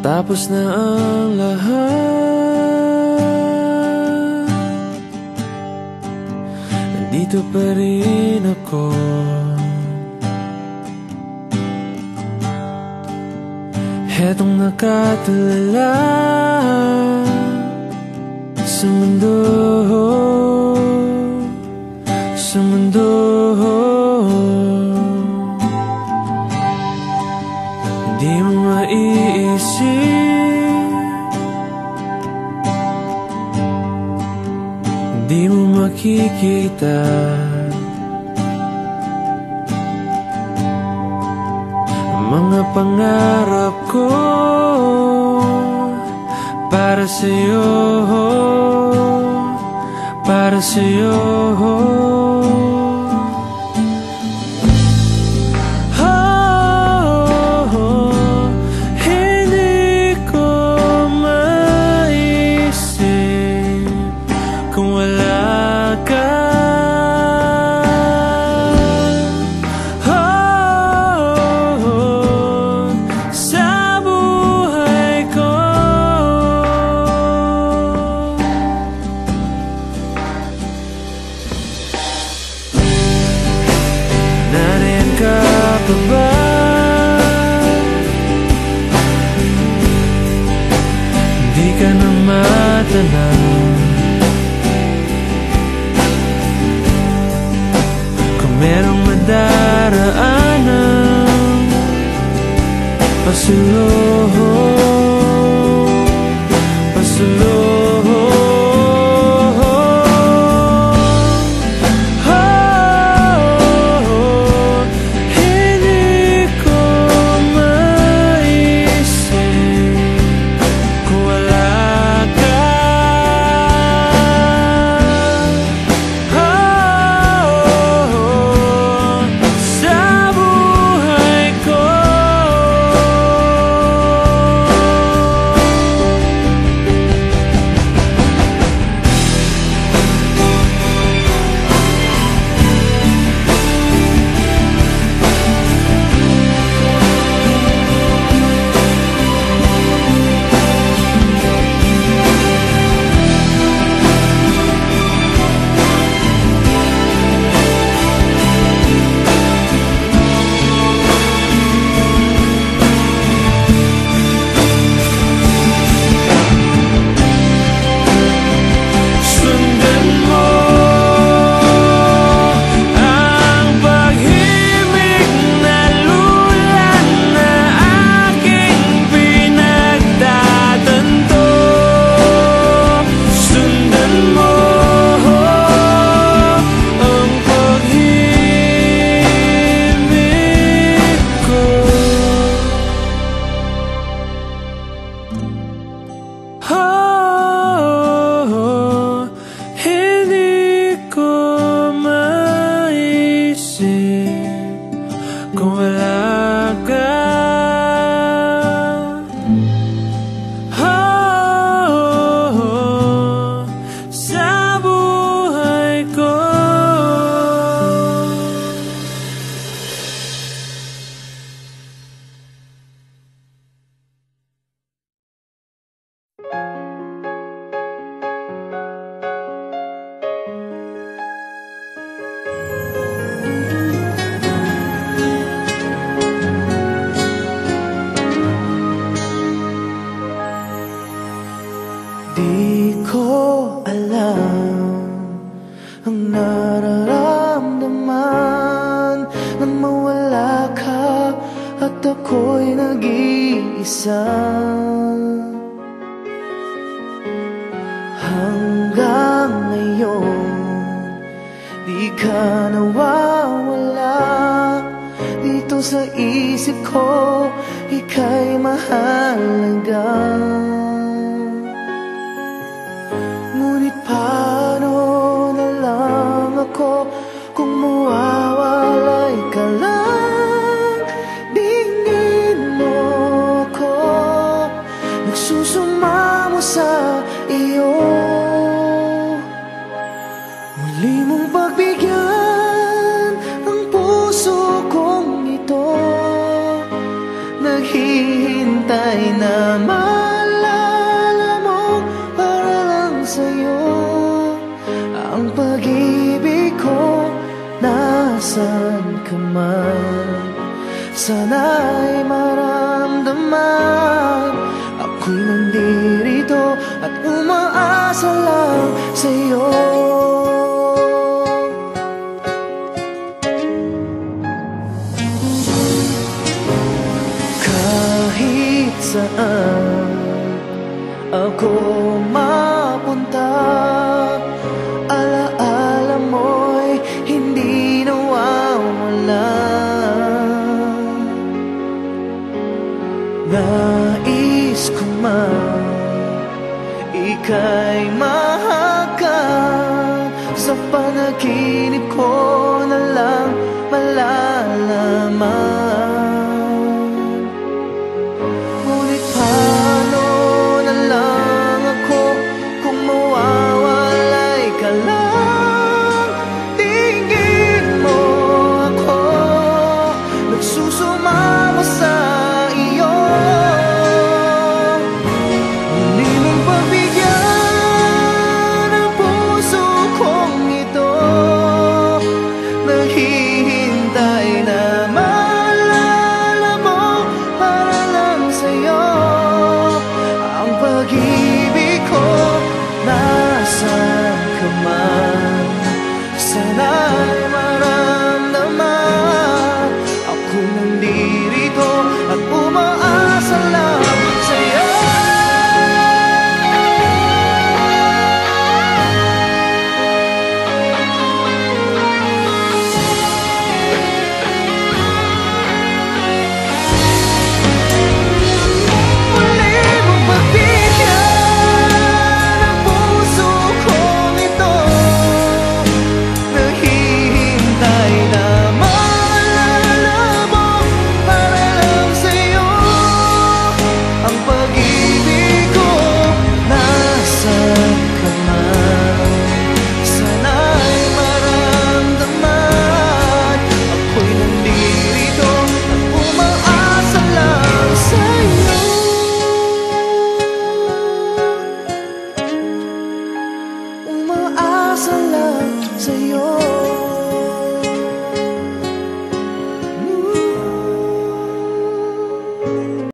Tapos na ang lahat. Nandito pa rin ako. Hetong nakatulala Sa mundo. Sa mundo Ang mga pangarap ko Para sa'yo Para sa'yo pa ba? Hindi ka na matanaw Kung merong kung wala at ako'y nag-iisa. Hanggang ngayon Di ka nawawala. Dito sa isip ko Ika'y mahalaga naghihintay na maalala mo para lang sa'yo. Ang pag-ibig ko nasan ka man? Sana'y maramdaman. Ako'y nandirito at umaasa lang sa'yo. Saan ako mapunta? Alaala mo'y hindi nawawala. Nais ko man Ika'y mahagkan Sa panaginip ko na lang malalaman